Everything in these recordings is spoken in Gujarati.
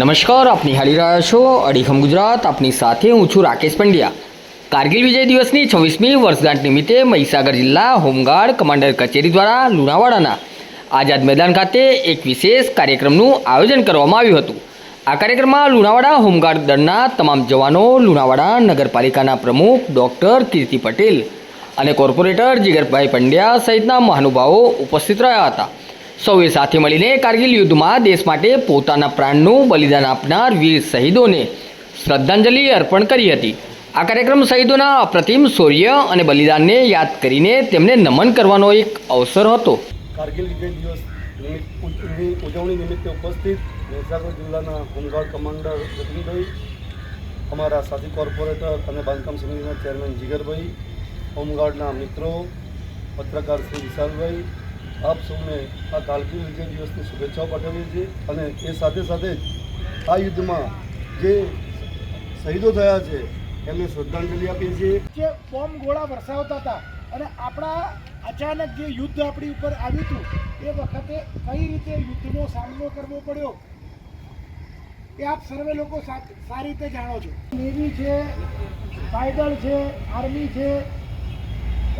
નમસ્કાર આપની નિહાળી રહ્યા છો અડીખમ ગુજરાત. આપની સાથે હું છું રાકેશ પંડ્યા. કારગિલ વિજય દિવસની છવ્વીસમી વર્ષગાંઠ નિમિત્તે મહીસાગર જિલ્લા હોમગાર્ડ કમાન્ડર કચેરી દ્વારા લુણાવાડાના આઝાદ મેદાન ખાતે એક વિશેષ કાર્યક્રમનું આયોજન કરવામાં આવ્યું હતું. આ કાર્યક્રમમાં લુણાવાડા હોમગાર્ડ દળના તમામ જવાનો લુણાવાડા નગરપાલિકાના પ્રમુખ ડૉક્ટર કીર્તિ પટેલ અને કોર્પોરેટર જીગરભાઈ પંડ્યા સહિતના મહાનુભાવો ઉપસ્થિત રહ્યા હતા. સૌએ સાથે મળીને કારગિલ યુદ્ધમાં દેશ માટે પોતાના પ્રાણનું બલિદાન આપનાર વીર શહીદોને શ્રદ્ધાંજલિ અર્પણ કરી હતી. આ કાર્યક્રમ શહીદોના અપ્રતિમ શૌર્ય અને બલિદાનને યાદ કરીને તેમને નમન કરવાનો એક અવસર હતો. કારગિલ વિજય દિવસ ઉજવણી નિમિત્તે ઉપસ્થિત મહીસાગર જિલ્લાના હોમગાર્ડ કમાન્ડર જતીનભાઈ, અમારા સાથી કોર્પોરેટર અને બાંધકામ સમિતિના ચેરમેન જીગરભાઈ હોમગાર્ડના મિત્રો, પત્રકાર શ્રી વિશાલભાઈ, આપ સૌને આ કારગિલ વિજય દિવસની શુભેચ્છાઓ પાઠવીએ છીએ અને એ સાથે સાથે આ યુદ્ધમાં જે શહીદો થયા છે, એમને શ્રદ્ધાંજલિ આપીએ છીએ. જે બોમ્બ ગોળા વરસાવતા હતા અને આપણા અચાનક જે યુદ્ધ આપણી ઉપર આવ્યું હતું, એ વખતે કઈ રીતે યુદ્ધનો સામનો કરવો પડ્યો? એ આપ સર્વે લોકો સારી રીતે જાણો છો. નેવી છે પાયદળ છે, આર્મી છે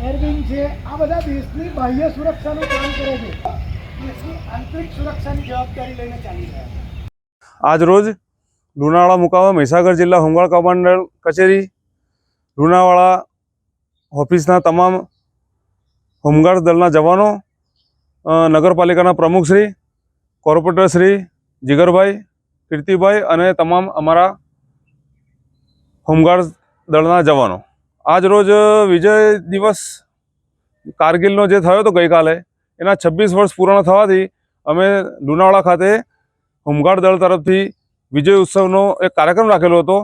એરવિંગ છે. આ બધા દેશની બાહ્ય સુરક્ષાનું કામ કરે છે. દેશની આંતરિક સુરક્ષાની જવાબદારી લઈને ચાલી રહ્યા છે. રોજ લુણાવાડા મુકાવા મહીસાગર જિલ્લા હોમગાર્ડ કમાન્ડર કચેરી લુણાવાડા ઓફિસના તમામ હોમગાર્ડ દળના જવાનો નગરપાલિકાના પ્રમુખશ્રી કોર્પોરેટરશ્રી જીગરભાઈ, કીર્તિભાઈ અને તમામ અમારા હોમગાર્ડ દળના જવાનો. આજ રોજ વિજય દિવસ કારગિલનો જે થયો હતો ગઈકાલે, એના છવ્વીસ વર્ષ પૂર્ણ થવાથી અમે લુણાવાડા ખાતે હોમગાર્ડ દળ તરફથી વિજય ઉત્સવનો એક કાર્યક્રમ રાખેલો હતો,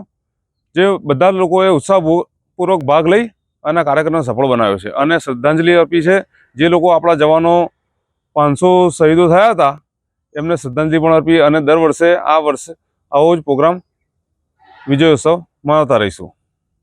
જે બધા જ લોકોએ ઉત્સાહપૂર્વક ભાગ લઈ અને આ કાર્યક્રમને સફળ બનાવ્યો છે. અને શ્રદ્ધાંજલિ આપી છે, જે લોકો આપણા જવાનો પાંચસો શહીદો થયા હતા, એમને શ્રદ્ધાંજલિ પણ અર્પી અને દર વર્ષે આ વર્ષે આવો જ પ્રોગ્રામ વિજય ઉત્સવ મનાવતા રહીશું.